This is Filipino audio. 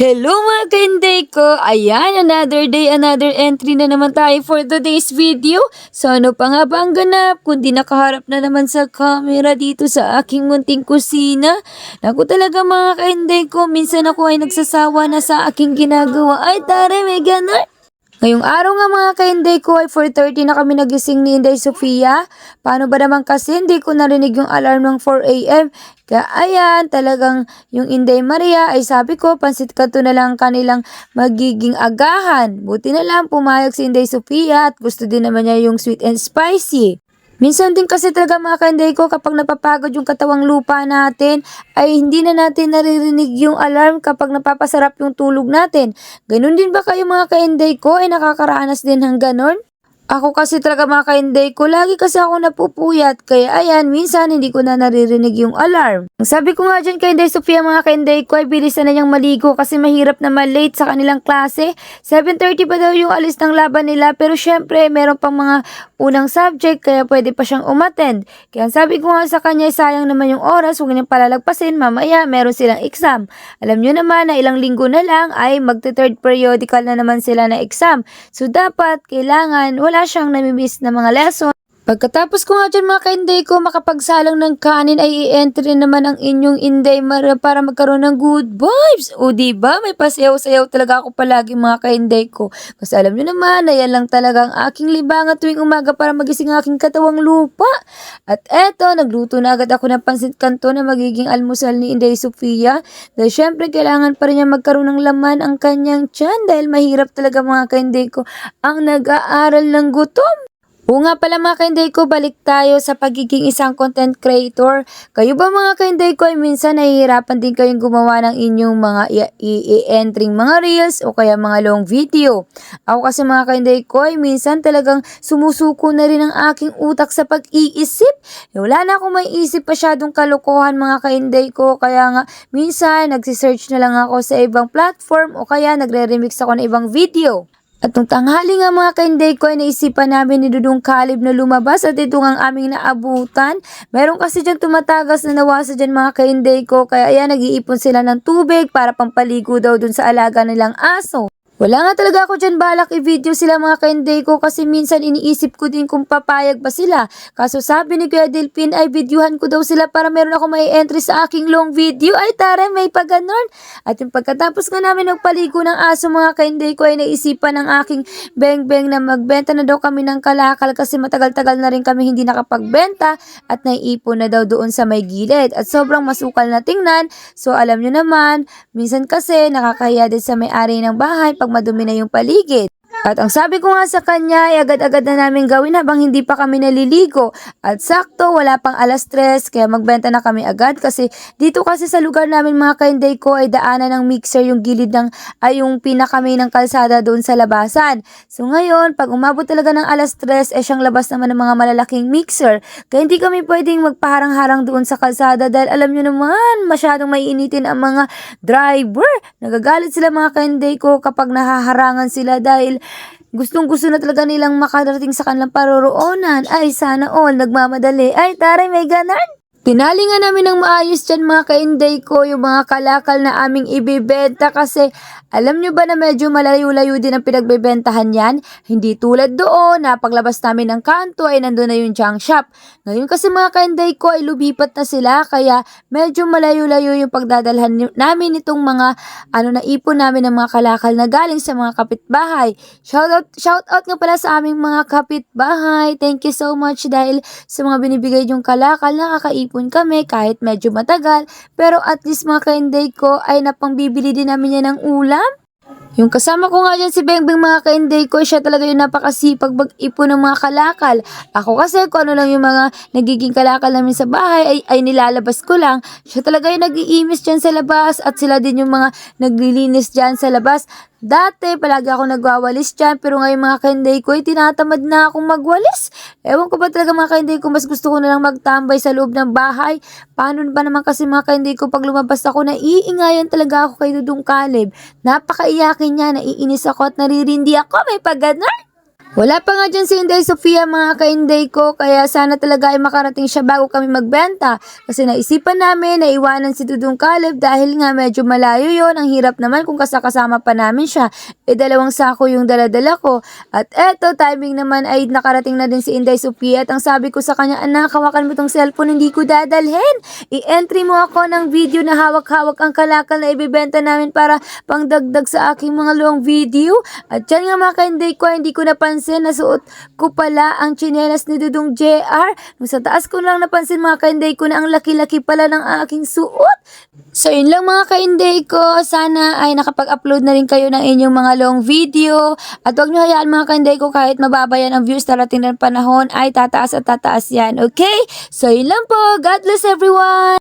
Hello mga kainday ko! Ayan, another day, another entry na naman tayo for today's video. So ano pa nga ba ang ganap kundi nakaharap na naman sa camera dito sa aking munting kusina? Naku talaga mga kainday ko, minsan ako ay nagsasawa na sa aking ginagawa. Ay tare, may ganon! Ngayong araw nga mga kainday ko ay 4.30 na kami nagising ni Inday Sofia. Paano ba naman kasi hindi ko narinig yung alarm ng 4am? Kaya ayan, talagang yung Inday Maria ay sabi ko, pansit ka to na lang kanilang magiging agahan. Buti na lang pumayag si Inday Sofia at gusto din naman niya yung sweet and spicy. Minsan din kasi talaga mga kainday ko kapag napapagod yung katawang lupa natin ay hindi na natin naririnig yung alarm kapag napapasarap yung tulog natin. Ganun din ba kayo mga kainday ko ay nakakaranas din ng ganon? Ako kasi talaga mga kainday ko, lagi kasi ako napupuyat. Kaya ayan, minsan hindi ko na naririnig yung alarm. Sabi ko nga dyan kay Inday Sofia mga kainday ko ay bilisan na niyang maligo kasi mahirap na malate sa kanilang klase. 7.30 pa daw yung alis ng laban nila pero syempre meron pang mga unang subject kaya pwede pa siyang umattend. Kaya sabi ko nga sa kanya sayang naman yung oras, huwag niyang palalagpasin, mamaya meron silang exam. Alam niyo naman na ilang linggo na lang ay magte-third periodical na naman sila na exam. So dapat kailangan wala siyang namimiss na mga lesson. Pagkatapos ko nga dyan mga kainday ko makapagsalang ng kanin ay i-entry naman ang inyong inday para magkaroon ng good vibes. O ba may pasayaw-sayaw talaga ako palagi mga kainday ko. Kasi alam nyo naman na yan lang talaga ang aking libangan tuwing umaga para magising ang aking katawang lupa. At eto, nagluto na agad ako ng pansit kanto na magiging almusal ni Inday Sofia. Dahil syempre kailangan pa rin niya magkaroon ng laman ang kanyang tiyan dahil mahirap talaga mga kainday ko ang nag-aaral ng gutom. Oo nga pala mga kainday ko, balik tayo sa pagiging isang content creator. Kayo ba mga kainday ko ay minsan nahihirapan din kayong gumawa ng inyong mga i-entering mga reels o kaya mga long video. Ako kasi mga kainday ko ay minsan talagang sumusuko na rin ang aking utak sa pag-iisip. Eh, Wala na akong may isip pasyadong kalokohan mga kainday ko. Kaya nga minsan nagsisearch na lang ako sa ibang platform o kaya nagre-remix ako ng ibang video. At nung tanghali nga mga kainday ko ay naisipan namin ni Dudong Kalib na lumabas at ito nga ang aming naabutan. Meron kasi dyan tumatagas na nawasa dyan mga kainday ko kaya ayan nag-iipon sila ng tubig para pampaligo daw dun sa alaga nilang aso. Wala nga talaga ako dyan balak i-video sila mga kainday ko kasi minsan iniisip ko din kung papayag ba sila. Kaso sabi ni Kuya Delpin ay videohan ko daw sila para meron ako may entry sa aking long video. Ay tara, may pa ganon. At yung pagkatapos nga namin magpaligo ng aso mga kainday ko ay naisipan ng aking beng-beng na magbenta na daw kami ng kalakal kasi matagal-tagal na rin kami hindi nakapagbenta at naiipon na daw doon sa may gilid. At sobrang masukal na tingnan. So alam nyo naman, minsan kasi nakakahiya din sa may-ari ng bahay pag madumi na yung paligid. At ang sabi ko nga sa kanya ay agad-agad na namin gawin habang hindi pa kami naliligo. At sakto, wala pang alas tres kaya magbenta na kami agad kasi dito kasi sa lugar namin mga kainday ko ay daanan ng mixer yung gilid ng ay yung pinakamay ng kalsada doon sa labasan. So ngayon, pag umabot talaga ng alas tres ay siyang labas naman ng mga malalaking mixer. Kaya hindi kami pwedeng magpaharang-harang doon sa kalsada dahil alam nyo naman masyadong maiinitin ang mga driver. Nagagalit sila mga kainday ko kapag nahaharangan sila dahil Gustong gusto na talaga nilang makarating sa kanilang paroroonan. Ay, sana all, nagmamadali. Ay, taray, may ganan. Tinali nga namin ng maayos dyan mga kainday ko yung mga kalakal na aming ibibenta kasi alam nyo ba na medyo malayo-layo din ang pinagbebentahan yan? Hindi tulad doon na paglabas namin ng kanto ay nandun na yung junk shop. Ngayon kasi mga kainday ko ay lubipat na sila kaya medyo malayo-layo yung pagdadalhan namin itong mga ano na ipon namin ng mga kalakal na galing sa mga kapitbahay. Shoutout, shoutout nga pala sa aming mga kapitbahay. Thank you so much dahil sa mga binibigay yung kalakal nakakaipon kami kahit medyo matagal. Pero at least mga kainday ko ay napangbibili din namin yan ng ulam. Yung kasama ko nga dyan si Bengbeng mga kainday ko, siya talaga yung napakasipag mag-ipon ng mga kalakal. Ako kasi kung ano lang yung mga nagiging kalakal namin sa bahay ay, ay nilalabas ko lang. Siya talaga yung nag-iimis dyan sa labas at sila din yung mga naglilinis dyan sa labas. Dati, palagi ako nagwawalis dyan, pero ngayon mga kainday ko, ay tinatamad na akong magwalis. Ewan ko ba talaga mga kainday ko, mas gusto ko na lang magtambay sa loob ng bahay. Paano ba naman kasi mga kainday ko, pag lumabas ako, naiingayan talaga ako kay Dudong Kaleb. Napakaiyakin niya, naiinis ako at naririndi ako, may paganar. Wala pa nga dyan si Inday Sofia mga kainday ko, kaya sana talaga ay makarating siya bago kami magbenta. Kasi naisipan namin na iwanan si Dudong Caleb dahil nga medyo malayo yon Ang hirap naman kung kasakasama pa namin siya. E dalawang sako yung daladala ko. At eto, timing naman ay nakarating na din si Inday Sofia at ang sabi ko sa kanya, anak, hawakan mo tong cellphone, hindi ko dadalhin. I-entry mo ako ng video na hawak-hawak ang kalakal na ibibenta namin para pangdagdag sa aking mga luwang video. At yan nga mga kainday ko, hindi ko napansin na suot ko pala ang tsinelas ni Dudong JR. Nung sa taas ko lang napansin mga kainday ko na ang laki-laki pala ng aking suot. So yun lang mga kainday ko, sana ay nakapag-upload na rin kayo ng inyong mga long video. At huwag nyo hayaan mga kainday ko kahit mababa yan ang views darating ng panahon ay tataas at tataas yan. Okay? So yun lang po. God bless everyone!